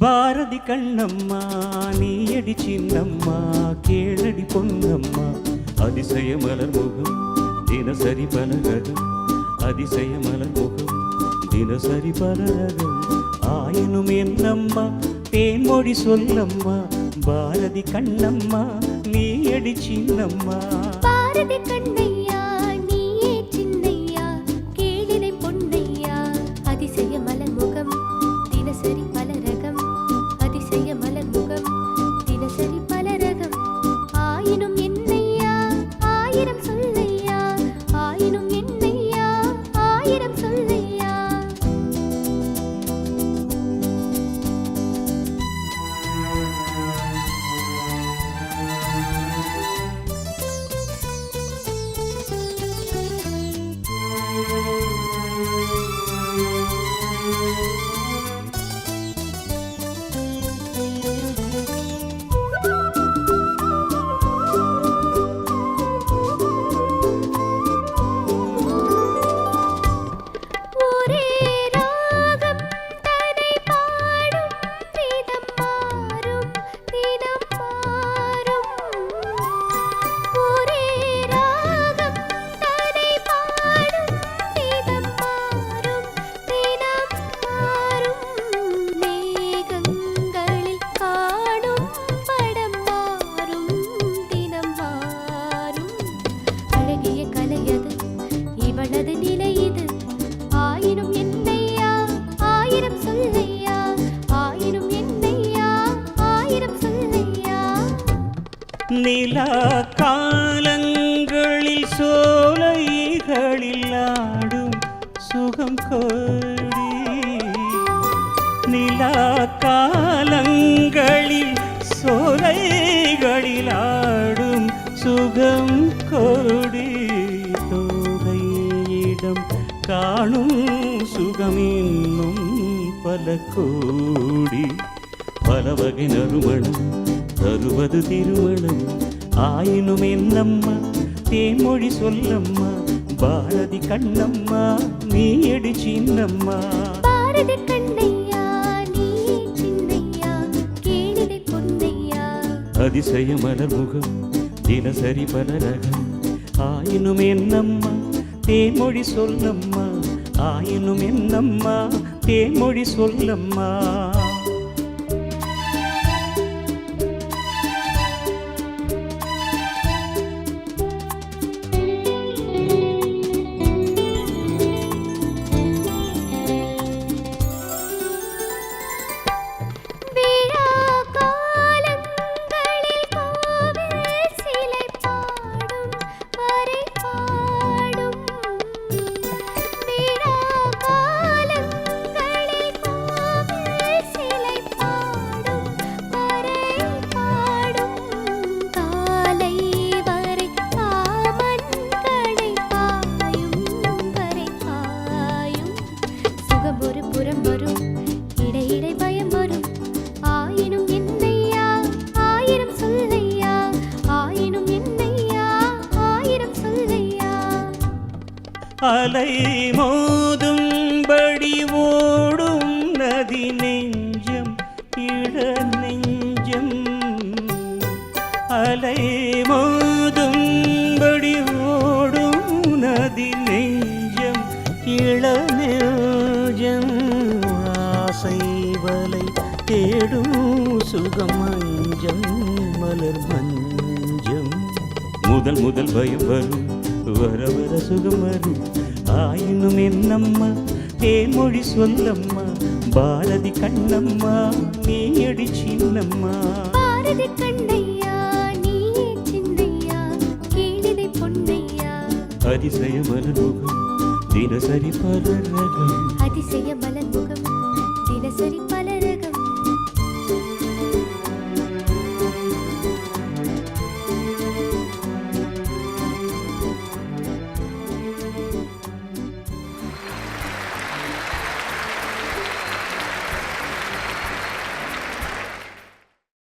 பாரதி கண்ணம்மா நீயடி சின்னம்மா கேளடி பொன்னம்மா. அதிசய மலர் முகம் தினசரி பலகது அதிசய மலர் தினசரி பலரகம் ஆயினும் என்னம்மா தேன்மொழி சொல்லம்மா பாரதி கண்ணம்மா நீயடி சின்னம்மா பாரதி கண்ணையா எல்லா காலங்களில் சோலைகளில் ஆடும் சுகம் கோடி. நிலா காலங்களில் சோலைகளில் ஆடும் சுகம் கோடி. தோகையிடம் காணும் சுகமின்னும் பல கோடி. பல வகை நறுமணம் தருவது திருமணம். ஆயினும் என்னம்மா தேன்மொழி சொல்லம்மா பாரதி கண்ணம்மா நீ எடி சின்னம்மா. பாரதி கண்ணையா நீயே சின்னையா கேளிரை பொன்னையா. அதிசய மலர் முகம் தினசரி பலரகம் ஆயினும் என்னம்மா தேன்மொழி சொல்லம்மா ஆயினும் என்னம்மா தேன்மொழி சொல்லம்மா. அலை மோதும்படி ஓடும் நதி நெஞ்சம் இட நெஞ்சம். அலை மோதும்படி ஓடும் நதி நெஞ்சம் இள நெஞ்சம். ஆசை வலை தேடும் சுகம் மஞ்சம் மலர் மஞ்சம். முதல் முதல் பயம் வரும். வர வர சுகம் வரும் ஆயினும் என்னம்மா தேன்மொழி சொல்லம்மா பாரதி கண்ணம்மா நீ அடி சின்னம்மா பாரதி கண்ணையா நீயே சின்னையா கேளிதை பொன்னையா அதிசய